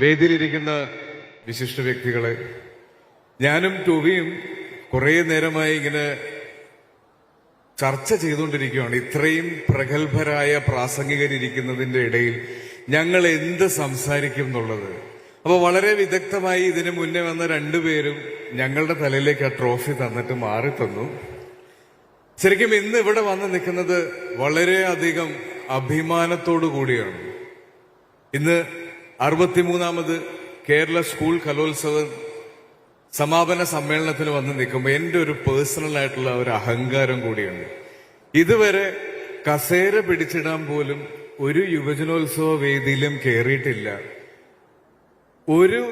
വേദിയിലിരിക്കുന്ന വിശിഷ്ട വ്യക്തികളെ ഞാനും ടോവിയും കുറേ നേരമായി ഇങ്ങനെ ചർച്ച ചെയ്തുകൊണ്ടിരിക്കുകയാണ്. ഇത്രയും പ്രഗത്ഭരായ പ്രാസംഗികരിക്കുന്നതിന്റെ ഇടയിൽ ഞങ്ങൾ എന്ത് സംസാരിക്കും എന്നുള്ളത്. അപ്പൊ വളരെ വിദഗ്ധമായി ഇതിനു മുന്നേ വന്ന രണ്ടുപേരും ഞങ്ങളുടെ തലയിലേക്ക് ആ ട്രോഫി തന്നിട്ട് മാറി തന്നു ശരിക്കും ഇന്ന് ഇവിടെ വന്ന് നിൽക്കുന്നത് വളരെയധികം അഭിമാനത്തോടു കൂടിയാണ്. ഇന്ന് അറുപത്തിമൂന്നാമത് കേരള സ്കൂൾ കലോത്സവം സമാപന സമ്മേളനത്തിൽ വന്ന് നിൽക്കുമ്പോൾ എന്റെ ഒരു പേഴ്സണൽ ആയിട്ടുള്ള ഒരു അഹങ്കാരം കൂടിയുണ്ട്. ഇതുവരെ കസേര പിടിച്ചിടാൻ പോലും ഒരു യുവജനോത്സവ വേദിയിലും കയറിയിട്ടില്ല ഒരു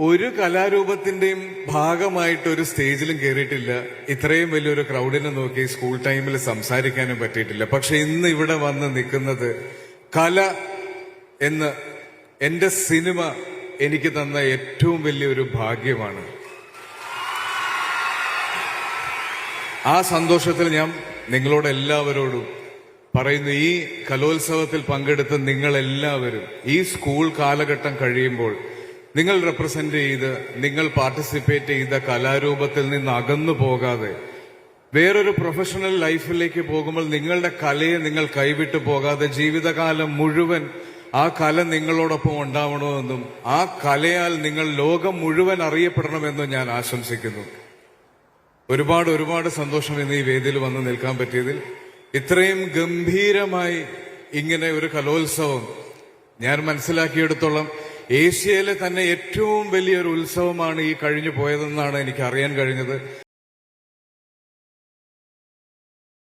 ഒരു കലാരൂപത്തിന്റെയും ഭാഗമായിട്ട് ഒരു സ്റ്റേജിലും കയറിയിട്ടില്ല ഇത്രയും വലിയൊരു ക്രൗഡിനെ നോക്കി സ്കൂൾ ടൈമിൽ സംസാരിക്കാനും പറ്റിയിട്ടില്ല. പക്ഷെ ഇന്ന് ഇവിടെ വന്ന് നിൽക്കുന്നത് കല എന്ന് എന്റെ സിനിമ എനിക്ക് തന്ന ഏറ്റവും വലിയൊരു ഭാഗ്യമാണ്. ആ സന്തോഷത്തിൽ ഞാൻ നിങ്ങളോട് എല്ലാവരോടും പറയുന്നു ഈ കലോത്സവത്തിൽ പങ്കെടുത്ത നിങ്ങളെല്ലാവരും ഈ സ്കൂൾ കാലഘട്ടം കഴിയുമ്പോൾ നിങ്ങൾ റെപ്രസെന്റ് ചെയ്ത് നിങ്ങൾ പാർട്ടിസിപ്പേറ്റ് ചെയ്ത കലാരൂപത്തിൽ നിന്ന് അകന്നു പോകാതെ വേറൊരു പ്രൊഫഷണൽ ലൈഫിലേക്ക് പോകുമ്പോൾ നിങ്ങളുടെ കലയെ നിങ്ങൾ കൈവിട്ടു പോകാതെ ജീവിതകാലം മുഴുവൻ ആ കല നിങ്ങളോടൊപ്പം ഉണ്ടാവണമെന്നും ആ കലയാൽ നിങ്ങൾ ലോകം മുഴുവൻ അറിയപ്പെടണമെന്നും ഞാൻ ആശംസിക്കുന്നു. ഒരുപാട് ഒരുപാട് സന്തോഷം ഇന്ന് ഈ വേദിയിൽ വന്ന് നിൽക്കാൻ പറ്റിയതിൽ. ഇത്രയും ഗംഭീരമായി ഇങ്ങനെ ഒരു കലോത്സവം ഞാൻ മനസ്സിലാക്കിയെടുത്തോളം ഏഷ്യയിലെ തന്നെ ഏറ്റവും വലിയൊരു ഉത്സവമാണ് ഈ കഴിഞ്ഞു പോയതെന്നാണ് എനിക്ക് അറിയാൻ കഴിഞ്ഞത്.